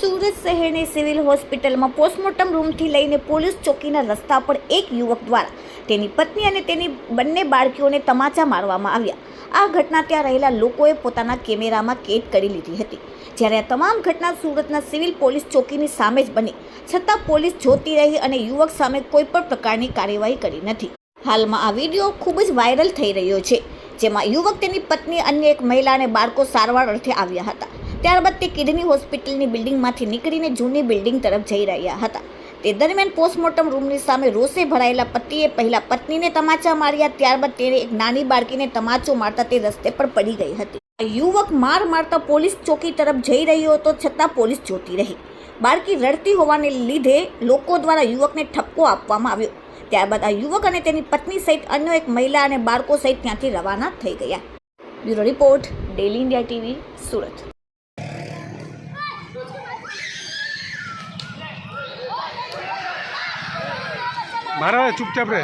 સુરત શહેરની સિવિલ હોસ્પિટલમાં પોસ્ટમોર્ટમ રૂમથી લઈને પોલીસ ચોકીના રસ્તા પર એક યુવક દ્વારા તેની પત્ની અને તેની બંને બાળકીઓને તમાચા મારવામાં આવ્યા. આ ઘટના ત્યાં રહેલા લોકોએ પોતાના કેમેરામાં કેદ કરી લીધી હતી. જ્યારે આ તમામ ઘટના સુરતના સિવિલ પોલીસ ચોકીની સામે જ બની, છતાં પોલીસ જોતી રહી અને યુવક સામે કોઈ પણ પ્રકારની કાર્યવાહી કરી નથી. હાલમાં આ વીડિયો ખૂબ જ વાયરલ થઈ રહ્યો છે, જેમાં યુવક તેની પત્ની અન્ય એક મહિલા અને બાળકો સારવાર અર્થે આવ્યા હતા. ત્યારબાદ તે કિડની હોસ્પિટલની બિલ્ડિંગમાંથી નીકળીને જૂની બિલ્ડિંગ તરફ જઈ રહ્યા હતા. તે દરમિયાન પોસ્ટમોર્ટમ રૂમની સામે રોષે ભરાયેલા પતિએ પહેલા પત્નીને તમાચા માર્યા, ત્યારબાદ તેણે એક નાની બાળકીને તમાચો મારતા તે રસ્તે પર પડી ગઈ હતી. યુવક માર મારતા પોલીસ ચોકી તરફ જઈ રહ્યો હતો, છતાં પોલીસ જોતી રહી. બાળકી રડતી હોવાને લીધે લોકો દ્વારા યુવકને ઠપકો આપવામાં આવ્યો. ત્યારબાદ આ યુવક અને તેની પત્ની સહિત અન્ય એક મહિલા અને બાળકો સહિત ત્યાંથી રવાના થઈ ગયા. Bureau report, daily India TV, Surat. મારા ચૂપચાપ રહે